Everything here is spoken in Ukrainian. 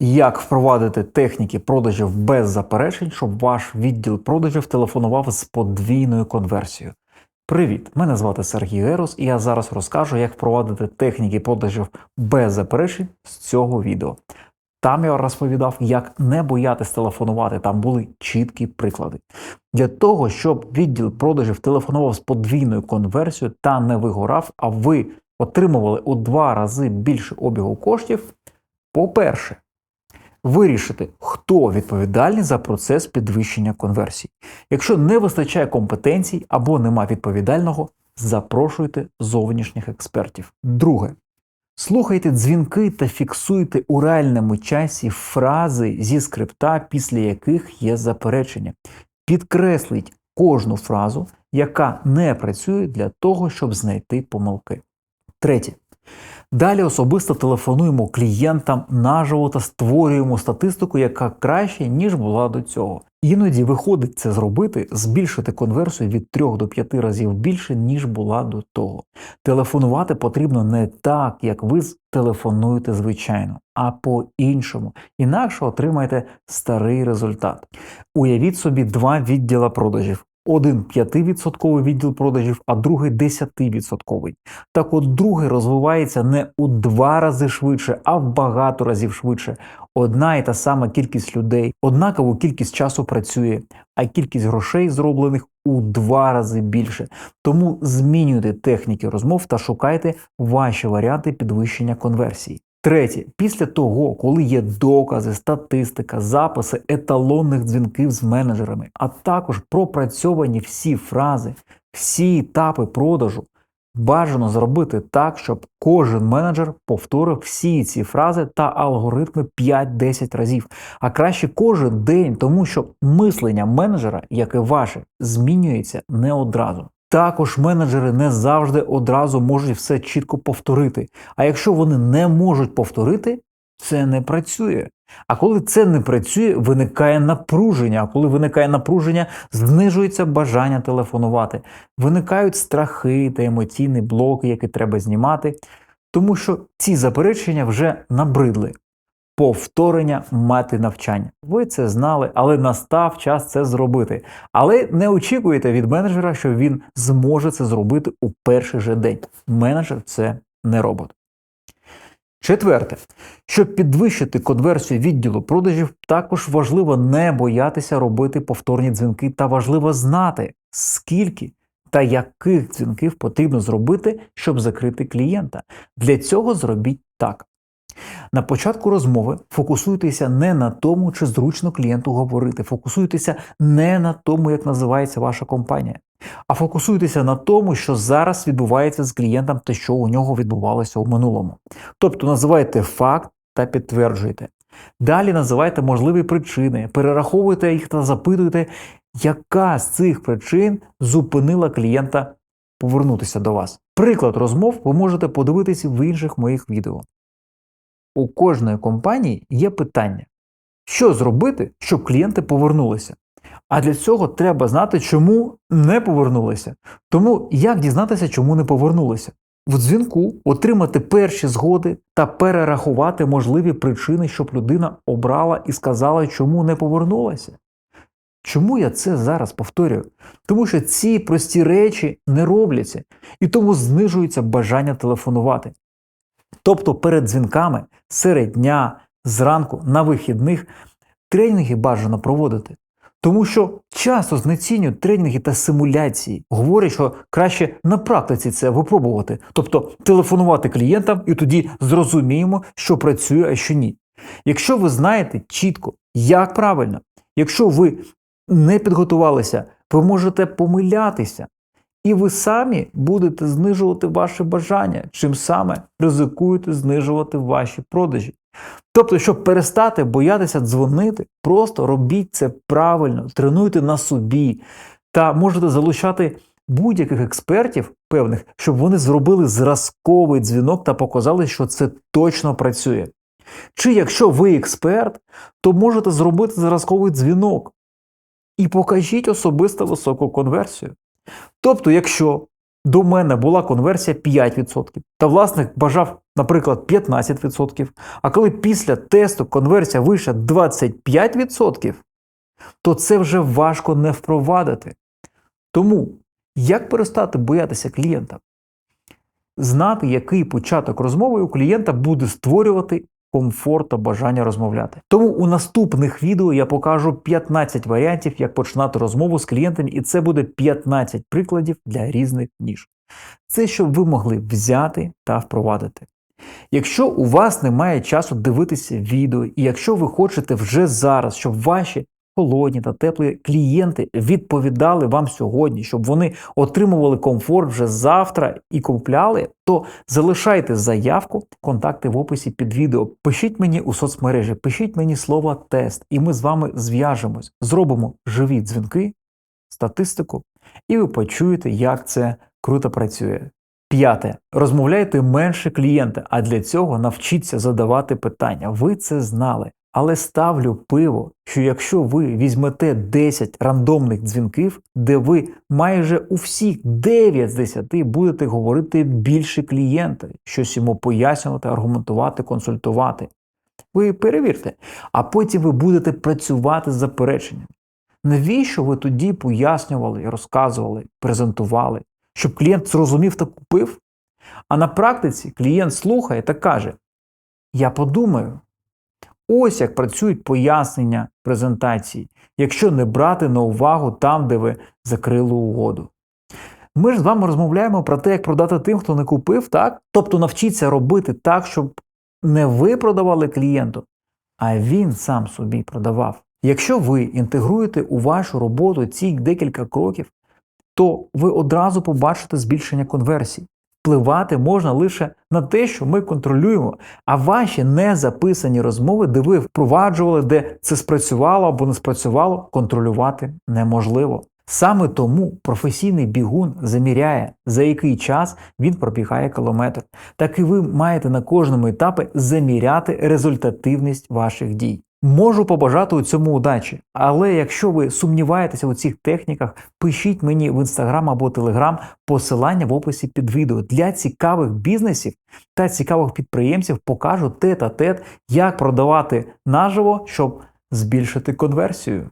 Як впровадити техніки продажів без заперечень, щоб ваш відділ продажів телефонував з подвійною конверсією? Привіт! Мене звати Сергій Герус, і я зараз розкажу, як впровадити техніки продажів без заперечень з цього відео. Там я розповідав, як не боятись телефонувати. Там були чіткі приклади. Для того, щоб відділ продажів телефонував з подвійною конверсією та не вигорав, а ви отримували у два рази більше обігу коштів. По-перше, вирішити, хто відповідальний за процес підвищення конверсій. Якщо не вистачає компетенцій або нема відповідального, запрошуйте зовнішніх експертів. Друге. Слухайте дзвінки та фіксуйте у реальному часі фрази зі скрипта, після яких є заперечення. Підкресліть кожну фразу, яка не працює для того, щоб знайти помилки. Третє. Далі особисто телефонуємо клієнтам наживо та створюємо статистику, яка краще, ніж була до цього. Іноді виходить це зробити, збільшити конверсію від 3 до 5 разів більше, ніж була до того. Телефонувати потрібно не так, як ви телефонуєте звичайно, а по-іншому. Інакше отримаєте старий результат. Уявіть собі два відділа продажів. Один 5% відділ продажів, а другий 10%. Так от другий розвивається не у два рази швидше, а в багато разів швидше. Одна і та сама кількість людей, однакову кількість часу працює, а кількість грошей зроблених у два рази більше. Тому змінюйте техніки розмов та шукайте ваші варіанти підвищення конверсії. Третє, після того, коли є докази, статистика, записи еталонних дзвінків з менеджерами, а також пропрацьовані всі фрази, всі етапи продажу, бажано зробити так, щоб кожен менеджер повторив всі ці фрази та алгоритми 5-10 разів, а краще кожен день, тому що мислення менеджера, як і ваше, змінюється не одразу. Також менеджери не завжди одразу можуть все чітко повторити. А якщо вони не можуть повторити, це не працює. А коли це не працює, виникає напруження. А коли виникає напруження, знижується бажання телефонувати. Виникають страхи та емоційні блоки, які треба знімати, тому що ці заперечення вже набридли. Повторення мати навчання. Ви це знали, але настав час це зробити. Але не очікуйте від менеджера, що він зможе це зробити у перший же день. Менеджер це не робот. Четверте, щоб підвищити конверсію відділу продажів, також важливо не боятися робити повторні дзвінки, та важливо знати, скільки та яких дзвінків потрібно зробити, щоб закрити клієнта. Для цього зробіть так. На початку розмови фокусуйтеся не на тому, чи зручно клієнту говорити, фокусуйтеся не на тому, як називається ваша компанія, а фокусуйтеся на тому, що зараз відбувається з клієнтом та що у нього відбувалося у минулому. Тобто називайте факт та підтверджуйте. Далі називайте можливі причини, перераховуйте їх та запитуйте, яка з цих причин зупинила клієнта повернутися до вас. Приклад розмов ви можете подивитися в інших моїх відео. У кожної компанії є питання, що зробити, щоб клієнти повернулися. А для цього треба знати, чому не повернулися. Тому як дізнатися, чому не повернулися? В дзвінку отримати перші згоди та перерахувати можливі причини, щоб людина обрала і сказала, чому не повернулася. Чому я це зараз повторюю? Тому що ці прості речі не робляться, і тому знижується бажання телефонувати. Тобто перед дзвінками, серед дня, зранку, на вихідних тренінги бажано проводити. Тому що часто знецінюють тренінги та симуляції, говорять, що краще на практиці це випробувати, тобто телефонувати клієнтам і тоді зрозуміємо, що працює, а що ні. Якщо ви знаєте чітко, як правильно, якщо ви не підготувалися, ви можете помилятися. І ви самі будете знижувати ваше бажання, чим саме ризикуєте знижувати ваші продажі. Тобто, щоб перестати боятися дзвонити, просто робіть це правильно, тренуйте на собі та можете залучати будь-яких експертів певних, щоб вони зробили зразковий дзвінок та показали, що це точно працює. Чи якщо ви експерт, то можете зробити зразковий дзвінок і покажіть особисто високу конверсію. Тобто, якщо до мене була конверсія 5%, та власник бажав, наприклад, 15%, а коли після тесту конверсія вийшла 25%, то це вже важко не впровадити. Тому як перестати боятися клієнта? Знати, який початок розмови у клієнта буде створювати комфорт та бажання розмовляти. Тому у наступних відео я покажу 15 варіантів, як починати розмову з клієнтами, і це буде 15 прикладів для різних ніж. Це щоб ви могли взяти та впровадити. Якщо у вас немає часу дивитися відео, і якщо ви хочете вже зараз, щоб ваші холодні та теплі клієнти відповідали вам сьогодні, щоб вони отримували комфорт вже завтра і купляли, то залишайте заявку, контакти в описі під відео. Пишіть мені у соцмережі, пишіть мені слово тест, і ми з вами зв'яжемось, зробимо живі дзвінки, статистику, і ви почуєте, як це круто працює. П'яте. Розмовляйте менше клієнта, а для цього навчіться задавати питання. Ви це знали. Але ставлю пиво, що якщо ви візьмете 10 рандомних дзвінків, де ви майже у всіх 9 з 10 будете говорити більше клієнта, щось йому пояснювати, аргументувати, консультувати. Ви перевірте, а потім ви будете працювати з запереченням. Навіщо ви тоді пояснювали, розказували, презентували, щоб клієнт зрозумів та купив? А на практиці клієнт слухає та каже: Я подумаю. Ось як працюють пояснення презентації, якщо не брати на увагу там, де ви закрили угоду. Ми ж з вами розмовляємо про те, як продати тим, хто не купив, так? Тобто навчіться робити так, щоб не ви продавали клієнту, а він сам собі продавав. Якщо ви інтегруєте у вашу роботу ці декілька кроків, то ви одразу побачите збільшення конверсій. Впливати можна лише на те, що ми контролюємо, а ваші незаписані розмови, де ви впроваджували, де це спрацювало або не спрацювало, контролювати неможливо. Саме тому професійний бігун заміряє, за який час він пробігає кілометр. Так і ви маєте на кожному етапі заміряти результативність ваших дій. Можу побажати у цьому удачі, але якщо ви сумніваєтеся у цих техніках, пишіть мені в інстаграм або телеграм посилання в описі під відео. Для цікавих бізнесів та цікавих підприємців покажу тет-а-тет, як продавати наживо, щоб збільшити конверсію.